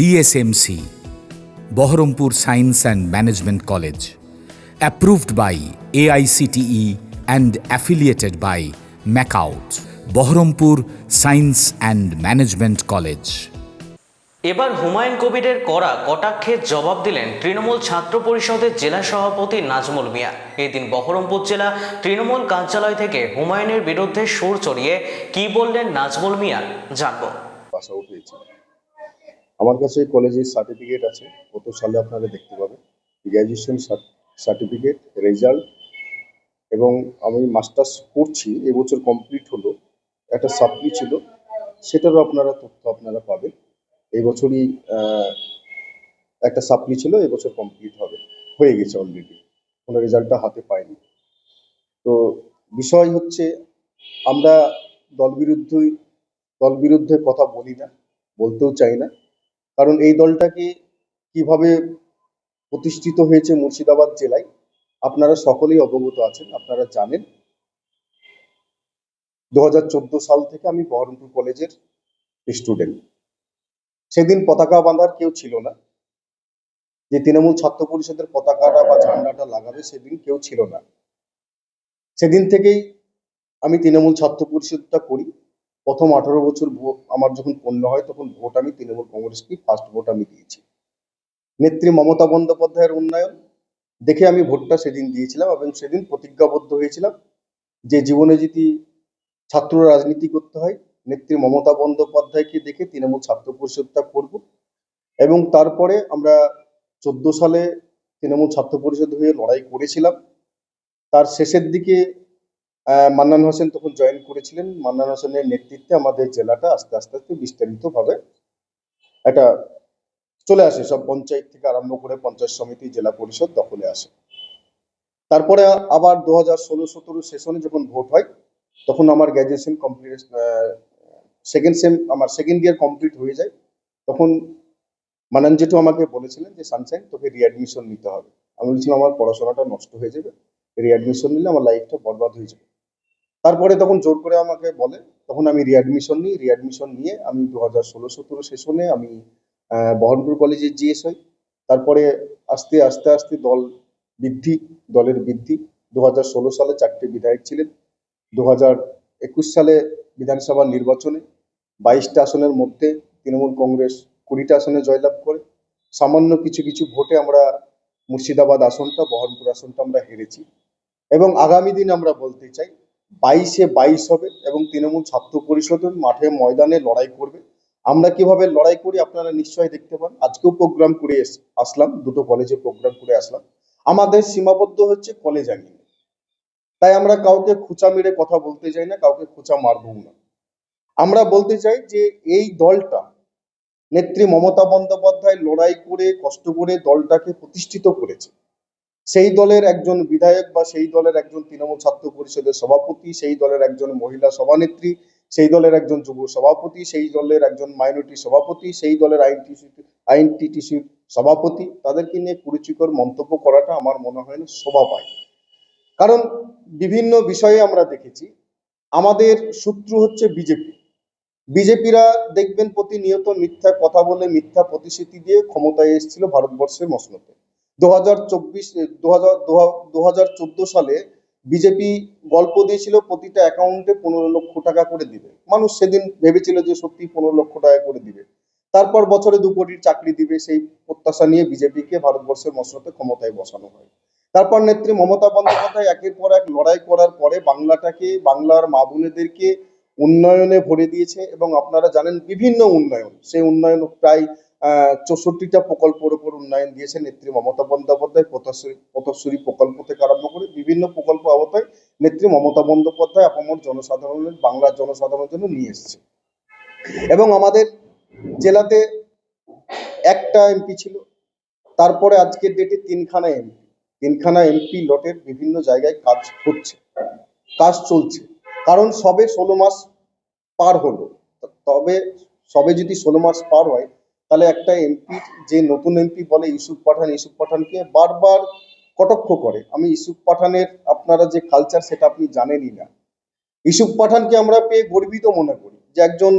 DSMC, Bohrampur Science and Management College, approved by AICTE E and affiliated by MACOUT, Bohrampur Science and Management College. এবার হুমায়ুন কবিরের করা কটাক্ষের জবাব দিলেন তৃণমূল ছাত্র পরিষদের জেলা সভাপতি নাজমুল মিয়া এদিন বহরমপুর জেলা তৃণমূল কার্যালয় থেকে হুমায়ুনের বিরুদ্ধে সুর চড়িয়ে কি বললেন নাজমুল মিয়া জানব আমার কাছে কলেজের সার্টিফিকেট আছে। কত সালে আপনারা দেখতে পাবেন। গ্র্যাজুয়েশন সার্টিফিকেট রেজাল্ট এবং আমি মাস্টার্স করছি। এবছর কমপ্লিট হলো। একটা সাপ্লি ছিল। সেটারও আপনারা তথ্য আপনারা পাবেন। এই বছরই একটা সাপ্লি ছিল। এবছর কমপ্লিট হবে। হয়ে গেছে অলরেডি কোনো রেজাল্টটা হাতে পাইনি। তো বিষয় হচ্ছে, আমরা দল বিরুদ্ধে দল বিরুদ্ধে কথা বলি না। বলতেও চাই না। কারণ এই দলটাকে কীভাবে প্রতিষ্ঠিত হয়েছে মুর্শিদাবাদ জেলায়, আপনারা সকলেই অবগত আছেন, আপনারা জানেন। দুহাজার চোদ্দ সাল থেকে আমি বহরমপুর কলেজের স্টুডেন্ট। সেদিন পতাকা বাঁধার কেউ ছিল না। যে তৃণমূল ছাত্র পরিষদের পতাকাটা বা ঝান্ডাটা লাগাবে সেদিন কেউ ছিল না। সেদিন থেকেই আমি তৃণমূল ছাত্র পরিষদটা করি। প্রথম আঠারো বছর আমার যখন পূর্ণ হয়, তখন ভোট আমি তৃণমূল কংগ্রেসকে ফার্স্ট ভোট আমি দিয়েছি। নেত্রী মমতা বন্দ্যোপাধ্যায়ের উন্নয়ন, দেখে আমি ভোটটা সেদিন দিয়েছিলাম এবং সেদিন প্রতিজ্ঞাবদ্ধ হয়েছিলাম যে জীবনে যদি ছাত্র রাজনীতি করতে হয়, নেত্রী মমতা বন্দ্যোপাধ্যায়কে দেখে তৃণমূল ছাত্র পরিষদটা করব এবং তারপরে আমরা চোদ্দ সালে তৃণমূল ছাত্র পরিষদ হয়ে লড়াই করেছিলাম। তার শেষের দিকে মান্নান হোসেন তখন জয়েন করেছিলেন। মান্নান হোসেনের নেতৃত্বে আমাদের জেলাটা আস্তে আস্তে আস্তে বিস্তারিত ভাবে একটা চলে আসে। সব পঞ্চায়েত থেকে আরম্ভ করে পঞ্চায়েত সমিতি, জেলা পরিষদ দখলে আসে। তারপরে আবার দু হাজার ষোলো সতেরো সেশনে যখন ভোট হয়, তখন আমার গ্র্যাজুয়েশন কমপ্লিট সেকেন্ড সেম আমার সেকেন্ড ইয়ার কমপ্লিট হয়ে যায়। তখন মানান জেঠু আমাকে বলেছিলেন যে, সানশাইন, তোকে রিঅ্যাডমিশন নিতে হবে। আমি বলছিলাম, আমার পড়াশোনাটা নষ্ট হয়ে যাবে। রিঅ্যাডমিশন নিলে আমার লাইফটা বরবাদ হয়ে যাবে। তারপরে তখন জোর করে আমাকে বলে তখন আমি রিঅ্যাডমিশন নিই রিঅ্যাডমিশন নিয়ে আমি দু হাজার ষোলো সতেরো সেশনে আমি আহ, বহরমপুর কলেজে জিএস হই। তারপরে আস্তে আস্তে আস্তে দল বৃদ্ধি দলের বৃদ্ধি। দু হাজার ষোলো সালে চারটে বিধায়ক ছিলেন। দু হাজার একুশ সালে বিধানসভা নির্বাচনে বাইশটা আসনের মধ্যে তৃণমূল কংগ্রেস কুড়িটা আসনে জয়লাভ করে। সামান্য কিছু কিছু ভোটে আমরা মুর্শিদাবাদ আসনটা বহরমপুর আসনটা আমরা হেরেছি। এবং আগামী দিন আমরা বলতে চাই বাইশে বাইশ হবে এবং তৃণমূল ছাত্র পরিষদের মাঠে ময়দানে লড়াই করবে। আমরা কীভাবে লড়াই করি আপনারা নিশ্চয়ই দেখতে পান। আজকেও প্রোগ্রাম করে আসলাম, দুটো কলেজে প্রোগ্রাম করে আসলাম। আমাদের সীমাবদ্ধ হচ্ছে কলেজ আঙ্গিনে তাই আমরা কাউকে খুচা মেরে কথা বলতে চাই না, কাউকে খুচা মারবো না। আমরা বলতে চাই যে এই দলটা, নেত্রী মমতা বন্দ্যোপাধ্যায় লড়াই করে, কষ্ট করে দলটাকে প্রতিষ্ঠিত করেছে। সেই দলের একজন বিধায়ক বা সেই দলের একজন তৃণমূল ছাত্র পরিষদের সভাপতি, সেই দলের একজন মহিলা সভানেত্রী, সেই দলের একজন যুব সভাপতি, সেই দলের একজন মাইনরিটি সভাপতি, সেই দলের আইনটিসি আইনটিটিসির সভাপতি, তাদেরকে নিয়ে কুরুচিকর মন্তব্য করাটা আমার মনে হয় না শোভা পায়। কারণ বিভিন্ন বিষয়ে আমরা দেখেছি, আমাদের শত্রু হচ্ছে বিজেপি। বিজেপিরা দেখবেন প্রতিনিয়ত মিথ্যা কথা বলে মিথ্যা প্রতিশ্রুতি দিয়ে ক্ষমতায় এসেছিল ভারতবর্ষের মসনতে দু হাজার চব্বিশ দু হাজার চোদ্দ সালে বিজেপি গল্প দিয়েছিল, প্রতিটা অ্যাকাউন্টে পনেরো লক্ষ টাকা করে দিবে। মানুষ সেদিন ভেবেছিল যে সত্যি পনেরো লক্ষ টাকা করে দিবে। তারপর বছরে দু কোটির চাকরি দিবে, সেই প্রত্যাশা নিয়ে বিজেপিকে ভারতবর্ষের মসনতে ক্ষমতায় বসানো হয়। তারপর নেত্রী মমতা বন্দ্যোপাধ্যায় একের পর এক লড়াই করার পরে বাংলাটাকে, বাংলার মা বোনেদেরকে উন্নয়নে ভরে দিয়েছে এবং আপনারা জানেন বিভিন্ন উন্নয়ন, সেই উন্নয়ন প্রায় চৌষট্টিটা প্রকল্পের উপর উন্নয়ন দিয়েছে নেত্রী মমতা বন্দ্যোপাধ্যায় পথশ্রী পথশ্রী প্রকল্প থেকে আরম্ভ করে বিভিন্ন প্রকল্প আওতায় নেত্রী মমতা বন্দ্যোপাধ্যায় আপামর জনসাধারণের, বাংলার জনসাধারণের জন্য নিয়ে এসেছে। এবং আমাদের জেলাতে একটা এমপি ছিল, তারপরে আজকের ডেটে তিনখানা এমপি। তিনখানা এমপি লটের বিভিন্ন জায়গায় কাজ হচ্ছে, কাজ চলছে। কারণ সবে ষোলো মাস পার হলো। তবে সবে যদি ষোলো মাস পার হয় তাহলে একটা এমপি যে নতুন এমপি বলে ইউসুফ পাঠান, ইউসুফ পাঠানকে বারবার কটাক্ষ করে। আমি ইউসুফ পাঠানের আপনারা যে কালচার সেটা আপনি জানেনই না। ইউসুফ পাঠানকে আমরা পেয়ে গর্বিত মনে করি যে একজন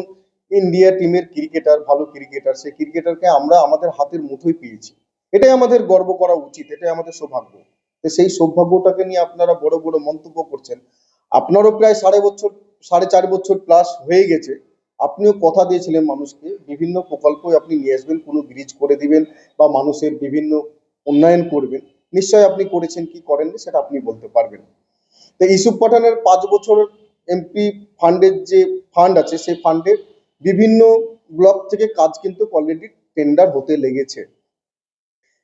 ইন্ডিয়া টিমের ক্রিকেটার ভালো ক্রিকেটার সেই ক্রিকেটারকে আমরা আমাদের হাতের মুঠোয় পেয়েছি। এটাই আমাদের গর্ব করা উচিত, এটাই আমাদের সৌভাগ্য। তো সেই সৌভাগ্যটাকে নিয়ে আপনারা বড় বড় মন্তব্য করছেন। আপনারও প্রায় সাড়ে বছর, সাড়ে চার বছর প্লাস হয়ে গেছে। আপনিও কথা দিয়েছিলেন মানুষকে, বিভিন্ন প্রকল্প আপনি নিয়ে আসবেন, কোনো ব্রিজ করে দিবেন বা মানুষের বিভিন্ন উন্নয়ন করবেন। নিশ্চয় আপনি করেছেন, কি করেননি সেটা আপনি বলতে পারবেন। তো ইসুফ পাঠানের পাঁচ বছর এমপি ফান্ডের যে ফান্ড আছে, সেই ফান্ডের বিভিন্ন ব্লক থেকে কাজ কিন্তু অলরেডি টেন্ডার হতে লেগেছে।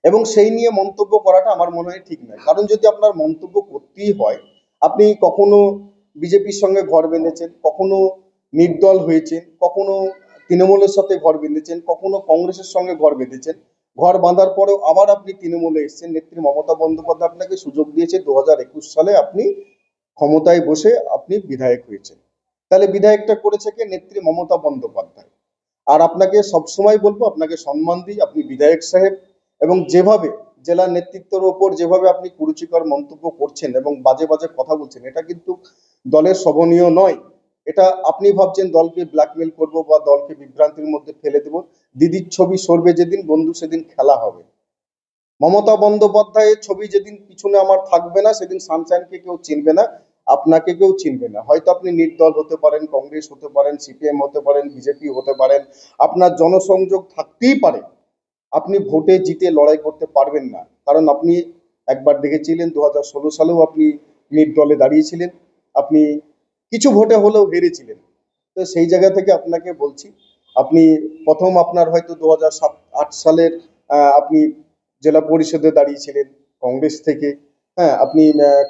এবং সেই নিয়ে মন্তব্য করাটা আমার মনে হয় ঠিক নয়। কারণ যদি আপনার মন্তব্য করতেই হয়, আপনি কখনো বিজেপির সঙ্গে ঘর বেঁধেছেন, কখনো নির্দল হয়েছেন, কখনো তৃণমূলের সাথে ঘর বেঁধেছেন, কখনো কংগ্রেসের সঙ্গে ঘর বেঁধেছেন। ঘর বাঁধার পরেও আবার আপনি তৃণমূলে এসেছেন। নেত্রী মমতা বন্দ্যোপাধ্যায় আপনাকে সুযোগ দিয়েছে। দু সালে আপনি ক্ষমতায় বসে আপনি বিধায়ক হয়েছেন। তাহলে বিধায়কটা করেছে কে? নেত্রী মমতা বন্দ্যোপাধ্যায়। আর আপনাকে সবসময় বলব, আপনাকে সম্মান দিই, আপনি বিধায়ক সাহেব। এবং যেভাবে জেলা নেতৃত্বের ওপর যেভাবে আপনি কুরুচিকর মন্তব্য করছেন এবং বাজে বাজে কথা বলছেন, এটা কিন্তু দলের শোভনীয় নয়। এটা আপনি ভাবছেন দলকে ব্ল্যাকমেল করব বা দলকে বিভ্রান্তির মধ্যে ফেলে দেব? দিদির ছবি সরবে যেদিন, বন্ধু সেদিন খেলা হবে। মমতা বন্দ্যোপাধ্যায়ের ছবি যেদিন পিছনে আমার থাকবে না, সেদিন সানশাইনকে কেউ চিনবে না, আপনাকে কেউ চিনবে না। হয়তো আপনি নির্দল হতে পারেন, কংগ্রেস হতে পারেন, সিপিএম হতে পারেন, বিজেপি হতে পারেন, আপনার জনসংযোগ থাকতেই পারে। আপনি ভোটে জিতে লড়াই করতে পারবেন না। কারণ আপনি একবার দেখেছিলেন, দু হাজার ষোলো সালেও আপনি নির্দলে দাঁড়িয়েছিলেন। আপনি কিছু ভোটে হলেও হেরেছিলেন। তো সেই জায়গা থেকে আপনাকে বলছি, আপনি প্রথম আপনার হয়তো দু আট সালের আপনি জেলা পরিষদে দাঁড়িয়েছিলেন কংগ্রেস থেকে। হ্যাঁ আপনি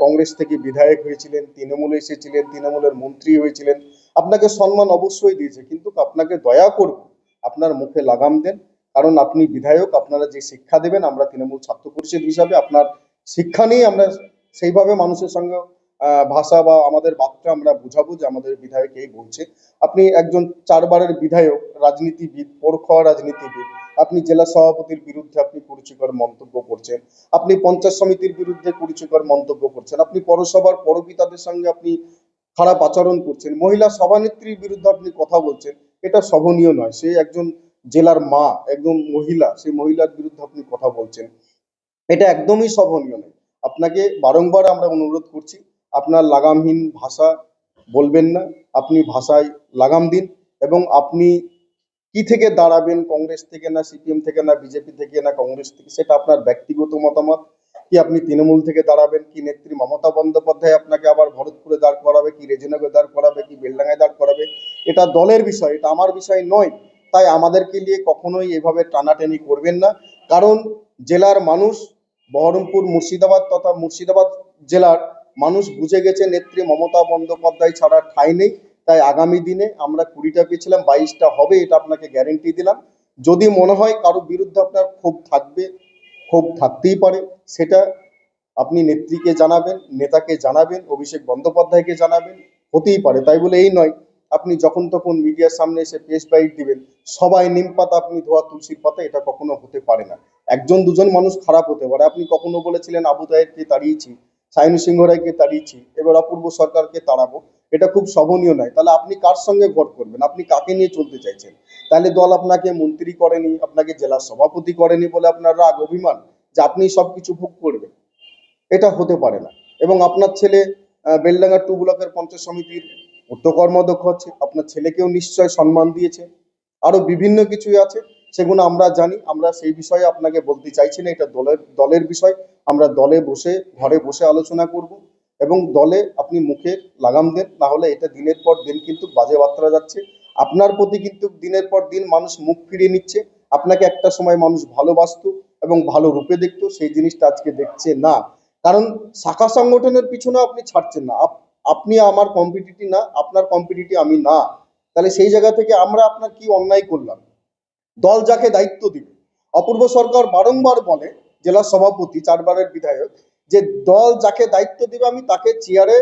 কংগ্রেস থেকে বিধায়ক হয়েছিলেন, তৃণমূলে এসেছিলেন, তৃণমূলের মন্ত্রী হয়েছিলেন। আপনাকে সম্মান অবশ্যই দিয়েছে, কিন্তু আপনাকে দয়া করব, আপনার মুখে লাগাম দেন। কারণ আপনি বিধায়ক, আপনারা যে শিক্ষা দেবেন, আমরা তৃণমূল ছাত্র পরিষদ হিসাবে আপনার শিক্ষা নিয়ে আমরা সেইভাবে মানুষের সঙ্গে ভাষা বা আমাদের বার্তা আমরা বুঝাবো যে আমাদের বিধায়ক এই বলছে। আপনি একজন চারবারের বিধায়ক, রাজনীতিবিদ পরখোয়া রাজনীতিবিদ, আপনি জেলা সভাপতির বিরুদ্ধে আপনি কুরুচিকর মন্তব্য করছেন, আপনি পঞ্চায়েত সমিতির বিরুদ্ধে কুরুচিকর মন্তব্য করছেন, আপনি পৌরসভার পৌরপিতাদের সঙ্গে আপনি খারাপ আচরণ করছেন, মহিলা সভানেত্রীর বিরুদ্ধে আপনি কথা বলছেন, এটা শোভনীয় নয়। সে একজন জেলার মা, একজন মহিলা সেই মহিলার বিরুদ্ধে আপনি কথা বলছেন, এটা একদমই শোভনীয় নয়। আপনাকে বারংবার আমরা অনুরোধ করছি আপনার লাগামহীন ভাষা বলবেন না, আপনি ভাষায় লাগাম দিন এবং আপনি কি থেকে দাঁড়াবেন, কংগ্রেস থেকে না সিপিএম থেকে না বিজেপি থেকে না কংগ্রেস থেকে, সেটা আপনার ব্যক্তিগত মতামত। কি আপনি তৃণমূল থেকে দাঁড়াবেন, কি নেত্রী মমতা বন্দ্যোপাধ্যায় আপনাকে আবার ভরতপুরে দাঁড় করাবে, কি রেজিনগে দাঁড় করাবে, কি বেলডাঙ্গায় দাঁড় করাবে? এটা দলের বিষয়, এটা আমার বিষয় নয়। তাই আমাদেরকে নিয়ে কখনোই এভাবে টানাটানি করবেন না। কারণ জেলার মানুষ বহরমপুর মুর্শিদাবাদ তথা মুর্শিদাবাদ জেলার মানুষ বুঝে গেছে নেত্রী মমতা বন্দ্যোপাধ্যায় ছাড়া ঠাঁই নেই, তাই আগামী দিনে আমরা কুড়িটা পেয়েছিলাম, বাইশটা হবে, এটা আপনাকে গ্যারেন্টি দিলাম। যদি মনে হয় কারও বিরুদ্ধে আপনার ক্ষোভ থাকবে, ক্ষোভ থাকতেই পারে, সেটা আপনি নেত্রীকে জানাবেন, নেতাকে জানাবেন, অভিষেক বন্দ্যোপাধ্যায়কে জানাবেন, হতেই পারে, তাই বলে এই নয়। আপনি যখন তখন মিডিয়ার সামনে এসে প্রেস বাইট দিবেন, সবাই নিম পাতা, আপনি ধোয়া তুলসীর পাতা, এটা কখনো হতে পারে না। একজন দুজন মানুষ খারাপ হতে পারে, আপনি কখনো বলেছিলেন আবু তাহেরকে তাড়িয়েছি সাইনু সিংহ রায়কে তাড়িয়েছি, এবার অপূর্ব সরকারকে তাড়াবো, এটা খুব শোভনীয় নয়। তাহলে আপনি কার সঙ্গে ভোট করবেন? আপনি কাকে নিয়ে চলতে চাইছেন? তাহলে দল আপনাকে মন্ত্রী করেনি, আপনাকে জেলা সভাপতি করেনি বলে আপনার রাগ, অভিমান, যে আপনি সবকিছু ভোগ করবেন। এটা হতে পারে না। এবং আপনার ছেলে বেলডাঙ্গা টু ব্লকের পঞ্চায়েত সমিতির উচ্চ কর্মাধ্যক্ষ আছে আপনার ছেলেকেও নিশ্চয় সম্মান দিয়েছে। আরও বিভিন্ন কিছুই আছে। সেগুলো আমরা জানি, আমরা সেই বিষয়ে আপনাকে বলতে চাইছি না, এটা দলের দলের বিষয়। আমরা দলে বসে, ঘরে বসে আলোচনা করব এবং দলে আপনি মুখে লাগাম দেন, না হলে এটা দিনের পর দিন কিন্তু বাজে বার্তা যাচ্ছে। আপনার প্রতি কিন্তু দিনের পর দিন মানুষ মুখ ফিরিয়ে নিচ্ছে, আপনাকে একটা সময় মানুষ ভালোবাসতো এবং ভালো রূপে দেখতো, সেই জিনিসটা আজকে দেখছে না। কারণ শাখা সংগঠনের পিছনে আপনি ছাড়ছেন না। আপ- আপনি আমার কম্পিটিটি না, আপনার কম্পিটিটি আমি না। তাহলে সেই জায়গা থেকে আমরা আপনার কি অন্যায় করলাম? দল যাকে দায়িত্ব দিবে। অপূর্ব সরকার বারংবার বলে, জেলা সভাপতি, চারবারের বিধায়ক, যে দল যাকে দায়িত্ব দিবে, আমি তাকে চেয়ারে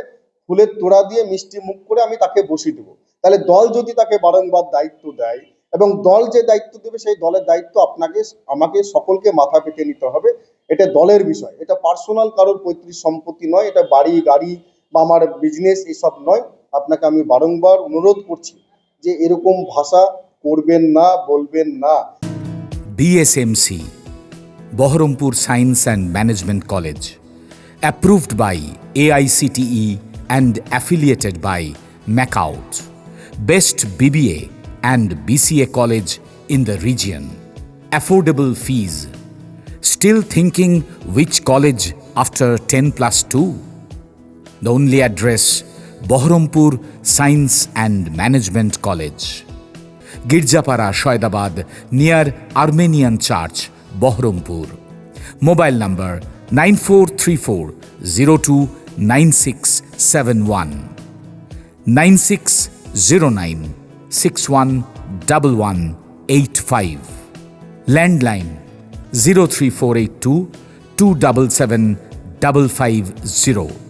ফুলের তোড়া দিয়ে মিষ্টি মুখ করে আমি তাকে বসিয়ে দেবো। তাহলে দল যদি তাকে বারংবার দায়িত্ব দেয় এবং দল যে দায়িত্ব দেবে, সেই দলের দায়িত্ব আপনাকে, আমাকে সকলকে মাথা পেতে নিতে হবে। এটা দলের বিষয়। এটা পার্সোনাল কারোর পৈতৃক সম্পত্তি নয়, এটা বাড়ি, গাড়ি বা আমার বিজনেস এসব নয়। আপনাকে আমি বারংবার অনুরোধ করছি যে এরকম ভাষা করবেন না, বলবেন না। BSMC Baharampur science and management college approved by AICTE and affiliated by MAKAUT best BBA and BCA college in the region affordable fees still thinking which college after ten plus two the only address Baharampur science and management college Girjapara, Shoydabad, near Armenian Church, Bohrampur. Mobile number 9434 02 9671 9609 611185. Landline 03482 277 550